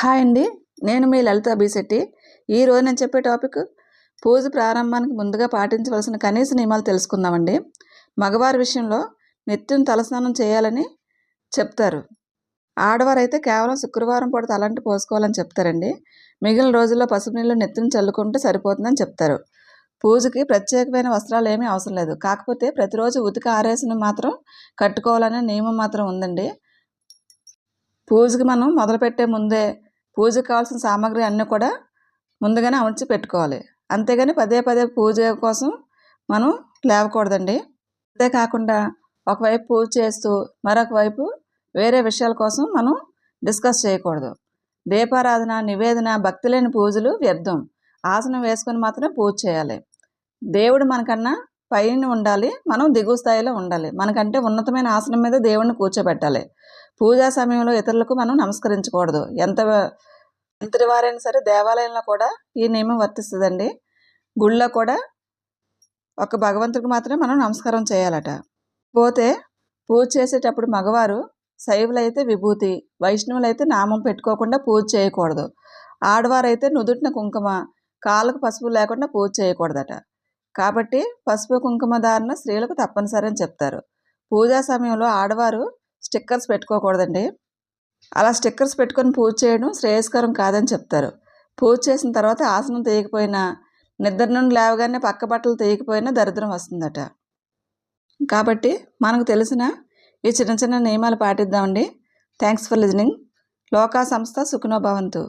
Hi అండి. నేను మీ లలిత బీశెట్టి. ఈరోజు నేను చెప్పే టాపిక్ పూజ ప్రారంభానికి ముందుగా పాటించవలసిన కనీస నియమాలు తెలుసుకుందామండి. మగవారి విషయంలో నిత్యం తలస్నానం చేయాలని చెప్తారు. ఆడవారు అయితే కేవలం శుక్రవారం పూట తలంటి పోసుకోవాలని చెప్తారండి. మిగిలిన రోజుల్లో పసుపు నీళ్ళు నెత్తిని చల్లుకుంటే సరిపోతుందని చెప్తారు. పూజకి ప్రత్యేకమైన వస్త్రాలు ఏమీ అవసరం లేదు. కాకపోతే ప్రతిరోజు ఉతిక ఆరేసిన మాత్రం కట్టుకోవాలనే నియమం మాత్రం ఉందండి. పూజకి మనం మొదలుపెట్టే ముందే పూజకు కావాల్సిన సామాగ్రి అన్నీ కూడా ముందుగానే అమర్చి పెట్టుకోవాలి. అంతేగాని పదే పదే పూజ కోసం మనం లేవకూడదండి. అంతేకాకుండా ఒకవైపు పూజ చేస్తూ మరొక వైపు వేరే విషయాల కోసం మనం డిస్కస్ చేయకూడదు. దీపారాధన నివేదన భక్తి లేని పూజలు వ్యర్థం. ఆసనం వేసుకొని మాత్రమే పూజ చేయాలి. దేవుడు మనకన్నా పైన ఉండాలి మనం దిగువ స్థాయిలో ఉండాలి. మనకంటే ఉన్నతమైన ఆసనం మీద దేవుణ్ణి కూర్చోబెట్టాలి. పూజా సమయంలో ఇతరులకు మనం నమస్కరించకూడదు. ఎంత ఎంతటి వారైనా సరే దేవాలయంలో కూడా ఈ నియమం వర్తిస్తుందండి. గుళ్ళో కూడా ఒక భగవంతుడికి మాత్రమే మనం నమస్కారం చేయాలట. పోతే పూజ చేసేటప్పుడు మగవారు శైవులైతే విభూతి వైష్ణవులైతే నామం పెట్టుకోకుండా పూజ చేయకూడదు. ఆడవారైతే నుదుటిన కుంకుమ కాళ్ళకు పసుపు లేకుండా పూజ చేయకూడదట. కాబట్టి పసుపు కుంకుమ ధారణ స్త్రీలకు తప్పనిసరి అని చెప్తారు. పూజా సమయంలో ఆడవారు స్టిక్కర్స్ పెట్టుకోకూడదండి. అలా స్టిక్కర్స్ పెట్టుకొని పూజ చేయడం శ్రేయస్కరం కాదని చెప్తారు. పూజ చేసిన తర్వాత ఆసనం తీయకపోయినా నిద్ర నుండి లేవగానే పక్క బట్టలు తీయకపోయినా దరిద్రం వస్తుందట. కాబట్టి మనకు తెలిసిన ఈ చిన్న చిన్న నియమాలు పాటిద్దామండి. Thanks for listening. లోకా సంస్థ సుఖనోభవంతు